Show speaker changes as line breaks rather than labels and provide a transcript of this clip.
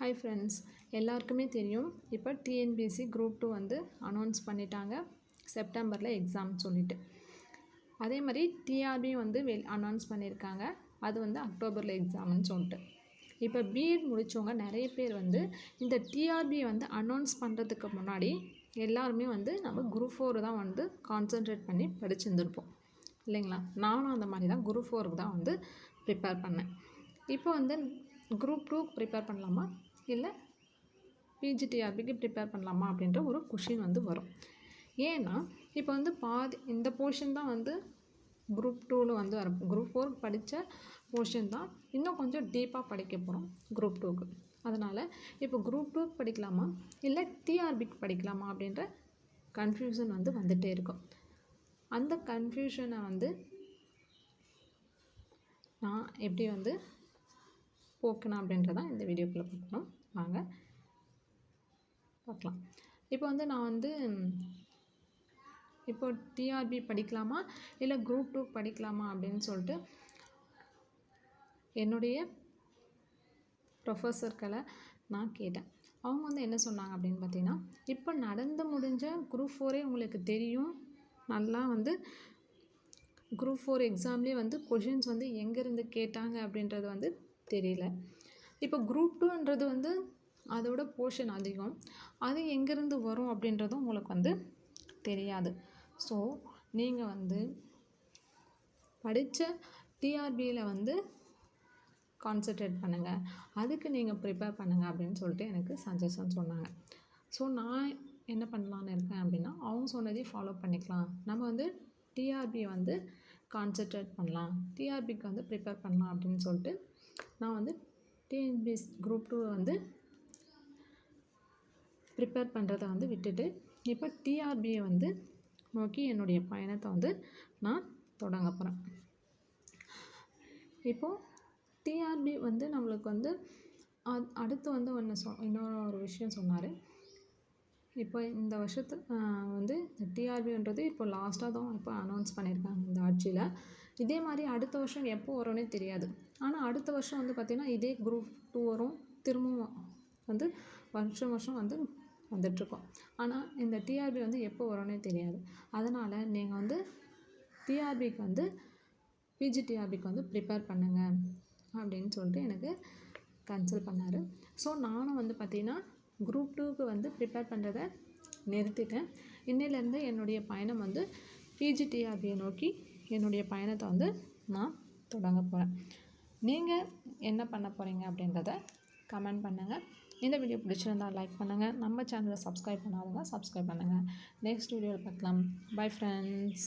Hi friends எல்லாருக்குமே தெரியும். இப்போ டிஎன்பிஎஸ்சி குரூப் டூ வந்து அனௌன்ஸ் பண்ணிட்டாங்க. செப்டம்பரில் எக்ஸாம் சொல்லிட்டு. அதே மாதிரி டிஆர்பி வந்து வெல் அனௌன்ஸ் பண்ணியிருக்காங்க அது வந்து அக்டோபரில் எக்ஸாம்னு சொல்லிட்டு. இப்போ பிஎட் முடித்தவங்க நிறைய பேர் வந்து இந்த டிஆர்பியை வந்து அனௌன்ஸ் பண்ணுறதுக்கு முன்னாடி எல்லாருமே வந்து நம்ம குரூப் ஃபோர் தான் வந்து கான்சென்ட்ரேட் பண்ணி படிச்சிருந்துருப்போம். இல்லைங்களா? நானும் அந்த மாதிரி தான் குரூப் ஃபோருக்கு தான் வந்து ப்ரிப்பேர் பண்ணேன். இப்போ வந்து குரூப் டூ ப்ரிப்பேர் பண்ணலாமா? இல்லை பிஜிடிஆர்பிக்கு ப்ரிப்பேர் பண்ணலாமா அப்படின்ற ஒரு கொஷின் வந்து வரும். ஏன்னா இப்போ வந்து பாதி இந்த போர்ஷன் தான் வந்து குரூப் டூவில் வந்து வர குரூப் ஃபோர் படித்த போர்ஷன் தான் இன்னும் கொஞ்சம் டீப்பாக படிக்க போகிறோம் குரூப் டூக்கு அதனால் இப்போ குரூப் டூ படிக்கலாமா? இல்லை டிஆர்பிக்கு படிக்கலாமா அப்படின்ற கன்ஃபியூஷன் வந்து வந்துகிட்டே இருக்கும். அந்த கன்ஃபியூஷனை வந்து நான் எப்படி வந்து போக்கணும் அப்படின்றதான் இந்த வீடியோக்குள்ளே பார்க்கணும். வாங்க. பார்க்கலாம். இப்போ வந்து நான் வந்து இப்போ டிஆர்பி படிக்கலாமா? இல்லை குரூப் டூ படிக்கலாமா அப்படின்னு சொல்லிட்டு என்னுடைய ப்ரொஃபஸர்களை நான் கேட்டேன். அவங்க வந்து என்ன சொன்னாங்க அப்படின்னு பார்த்தீங்கன்னா இப்போ நடந்து முடிஞ்ச குரூப் ஃபோரே உங்களுக்கு தெரியும். நல்லா வந்து குரூப் ஃபோர் எக்ஸாம்லேயே வந்து கொஷின்ஸ் வந்து எங்கேருந்து கேட்டாங்க? அப்படின்றது வந்து தெரியல. இப்போ குரூப் டூன்றது வந்து அதோட போர்ஷன் அதிகம். அது எங்கேருந்து வரும் அப்படின்றதும் உங்களுக்கு வந்து தெரியாது. ஸோ நீங்கள் வந்து படித்த டிஆர்பியில் வந்து கான்சன்ட்ரேட் பண்ணுங்கள் அதுக்கு நீங்கள் ப்ரிப்பேர் பண்ணுங்கள் அப்படின்னு சொல்லிட்டு எனக்கு சஜஷன் சொன்னாங்க. ஸோ நான் என்ன பண்ணலான்னு இருக்கேன் அப்படின்னா அவங்க சொன்னதையும் ஃபாலோ பண்ணிக்கலாம். நம்ம வந்து டிஆர்பியை வந்து கான்சன்ட்ரேட் பண்ணலாம். டிஆர்பிக்கு வந்து ப்ரிப்பேர் பண்ணலாம் அப்படின்னு சொல்லிட்டு நான் வந்து டிஎன்பிஎஸ் குரூப் டூ வந்து ப்ரிப்பேர் பண்ணுறத வந்து விட்டுட்டு இப்போ டிஆர்பியை வந்து நோக்கி என்னுடைய பயணத்தை வந்து நான் தொடங்க போகிறேன் இப்போது டிஆர்பி வந்து நம்மளுக்கு வந்து அடுத்து வந்து ஒன்று சொ இன்னொரு ஒரு விஷயம் சொன்னார். இப்போ இந்த வருஷத்து வந்து இந்த டிஆர்பின்றது இப்போ லாஸ்ட்டாக தான் இப்போ அனௌன்ஸ் பண்ணியிருக்காங்க இந்த ஆட்சியில். இதே மாதிரி அடுத்த வருஷம் எப்போ வரும்னே தெரியாது. ஆனால் அடுத்த வருஷம் வந்து பார்த்திங்கன்னா இதே குரூப் டூ வரும். திரும்பவும் வந்து வருஷம் வருஷம் வந்து வந்துட்ருக்கோம் ஆனால் இந்த டிஆர்பி வந்து எப்போ வரும்னே தெரியாது. அதனால் நீங்கள் வந்து டிஆர்பிக்கு வந்து பிஜிடிஆர்பிக்கு வந்து ப்ரிப்பேர் பண்ணுங்கள் அப்படின்னு சொல்லிட்டு எனக்கு கன்சல்ட் பண்ணார். ஸோ நானும் வந்து பார்த்திங்கன்னா குரூப் டூக்கு வந்து ப்ரிப்பேர் பண்ணுறத நிறுத்திட்டேன். இன்னிலேருந்து என்னுடைய பயணம் வந்து பிஜிடிஆர்பியை நோக்கி என்னுடைய பயணத்தை வந்து நான் தொடங்க போகிறேன் நீங்கள் என்ன பண்ண போகிறீங்க அப்படின்றத கமெண்ட் பண்ணுங்கள் இந்த வீடியோ பிடிச்சிருந்தால் லைக் பண்ணுங்கள் நம்ம சேனலை சப்ஸ்கிரைப் பண்ணாதவங்க சப்ஸ்கிரைப் பண்ணுங்கள் நெக்ஸ்ட் வீடியோவில் பார்க்கலாம். Bye friends